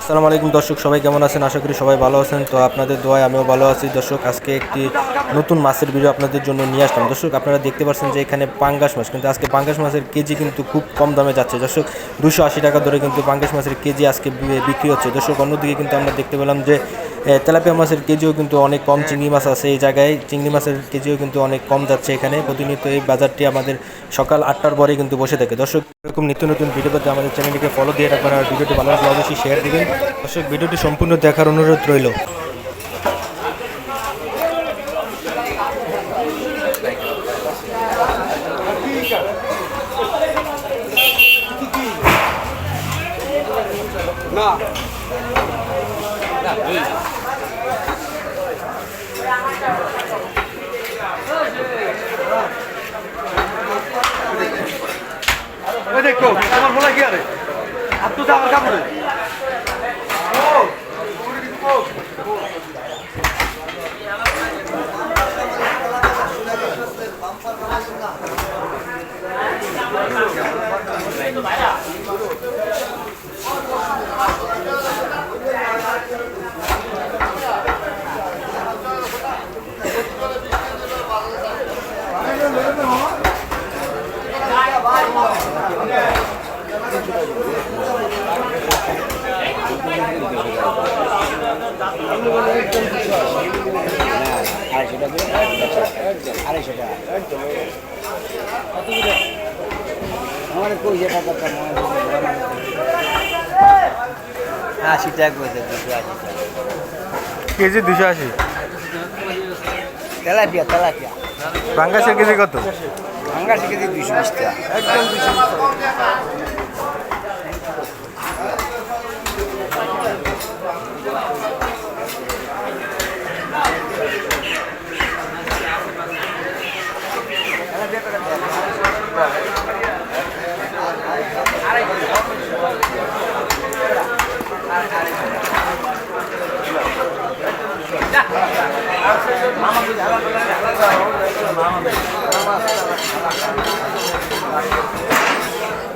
আসসালামু আলাইকুম দর্শক, সবাই কেমন আছেন? আশা করি সবাই ভালো আছেন। তো আপনাদের দোয়ায় আমিও ভালো আছি। দর্শক, আজকে একটি নতুন মাছের ভিডিও আপনাদের জন্য নিয়ে আসলাম। দর্শক, আপনারা দেখতে পাচ্ছেন যে এখানে পাঙ্গাস মাছ, কিন্তু আজকে পাঙ্গাস মাছের কেজি কিন্তু খুব কম দামে যাচ্ছে। দর্শক, দুশো টাকা ধরে কিন্তু পাঙ্গাস মাছের কেজি আজকে বিক্রি হচ্ছে। দর্শক, অন্যদিকে কিন্তু আমরা দেখতে পেলাম যে তেলাপিয়া মাছের কেজিও কিন্তু অনেক কম চিংড়ি মাছ আছে এই জায়গায়। চিংড়ি মাছের কেজিও কিন্তু অনেক কম যাচ্ছে এখানে। প্রতিনিয়ত এই বাজারটি আমাদের সকাল আটটার পরে কিন্তু বসে থাকে। দর্শক এরকম নিত্য নতুন ভিডিও পেতে আমাদের চ্যানেলটিকে ফলো দিয়ে রাখবেন আর ভিডিওটি ভালো লাগলে অবশ্যই শেয়ার দিবেন। দর্শক ভিডিওটি সম্পূর্ণ দেখার অনুরোধ রইল। ওই দেখো তোমার বলা কি আরে? আর তো আমার কাপড়ে আশি টাকা করে দুশো আশি টাকা কেজি দুশো আশি। তেলাপিয়া তেলাপিয়া পাঙ্গাসের কেজি কত? ভাঙ্গা কেজি দুশো বিশ টাকা। একদম দুশো Thank you.